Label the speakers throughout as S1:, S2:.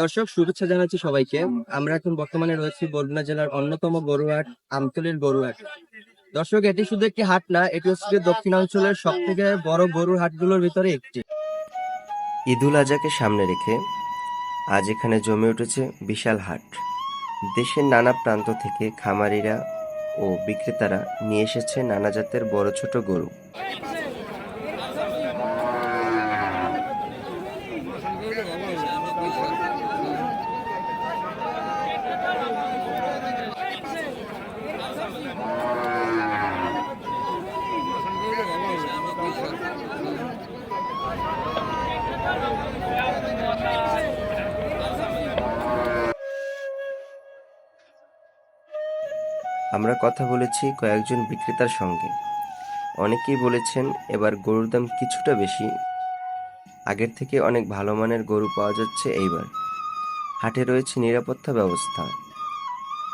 S1: দর্শক, শুভেচ্ছা জানাচ্ছি সবাইকে। আমরা এখন বর্তমানে রয়েছি বরগুনা জেলার অন্যতম গরুহাট, আমতলির গরুহাট। দর্শক, এটি শুধু একটি হাট না, এটি হচ্ছে দক্ষিণাঞ্চলের সব থেকে বড় গরুর হাটগুলোর ভিতরে একটি।
S2: ঈদুল আজাকে সামনে রেখে আজ এখানে জমে উঠেছে বিশাল হাট। দেশের নানা প্রান্ত থেকে খামারিরা ও বিক্রেতারা নিয়ে এসেছে নানা জাতের বড় ছোট গরু। আমরা কথা বলেছি কয়েকজন বিক্রেতার সঙ্গে। অনেকেই বলেছেন, এবার গরুর দাম কিছুটা বেশি। আগের থেকে অনেক ভালো মানের গরু পাওয়া যাচ্ছে এইবার। হাটে রয়েছে নিরাপত্তা ব্যবস্থা।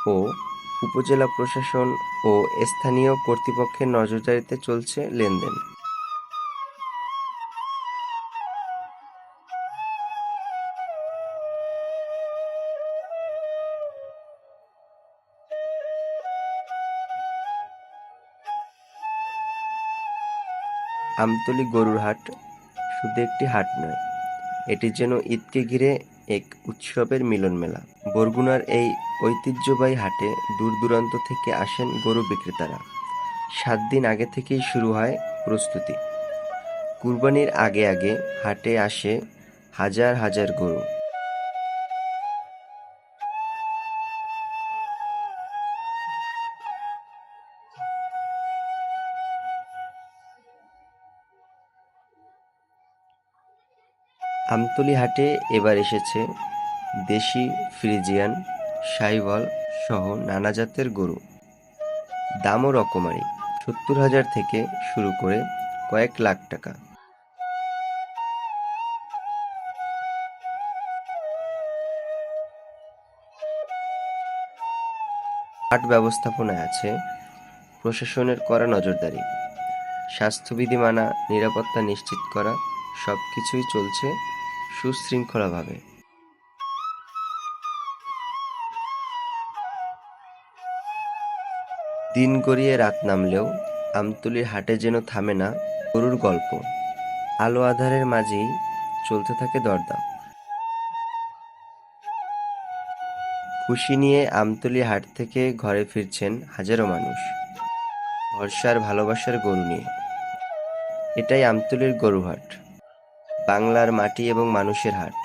S2: ও উপজেলা প্রশাসন ও স্থানীয় কর্তৃপক্ষের নজরদারিতে চলছে লেনদেন। আমতলী গরুর হাট শুধু একটি হাট নয়, এটি যেন ঈদকে ঘিরে এক উৎসবের মিলন মেলা বরগুনার এই ঐতিহ্যবাহী হাটে দূর দূরান্ত থেকে আসেন গরু বিক্রেতারা। সাত দিন আগে থেকেই শুরু হয় প্রস্তুতি। কুরবানির আগে আগে হাটে আসে হাজার হাজার গরু। আমতলী হাটে এবার এসেছে দেশি ফ্রিজিয়ান, সাইওয়াল সহ নানা জাতের গরু। দামও রকমারি, সত্তর হাজার থেকে শুরু করে কয়েক লাখ টাকা। হাট ব্যবস্থাপনায় আছে প্রশাসনের করা নজরদারি। স্বাস্থ্যবিধি মানা, নিরাপত্তা নিশ্চিত করা সব কিছুই চলছে সুশৃঙ্খলভাবে। দিন গড়িয়ে রাত নামলেও আমতুলির হাটে যেন থামে না গরুর গল্প। আলো আধারের মাঝেই চলতে থাকে দরদাম। খুশি নিয়ে আমতলি হাট থেকে ঘরে ফিরছেন হাজারো মানুষ। ভরসার ভালোবাসার গরু নিয়ে। এটাই আমতলির গরুহাট। বাংলার মাটি এবং মানুষের হাট।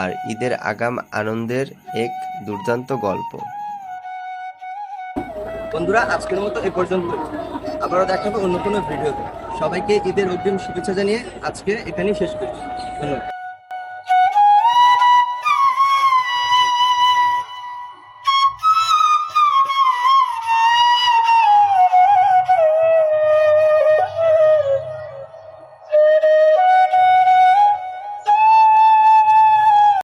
S2: আর ঈদের আগাম আনন্দের এক দুর্দান্ত গল্প।
S1: বন্ধুরা, আজকের মতো এ পর্যন্ত। আবারও দেখাবো অন্য কোনো ভিডিওতে। সবাইকে ঈদের অগ্রিম শুভেচ্ছা জানিয়ে আজকে এখানেই শেষ করছি। ধন্যবাদ।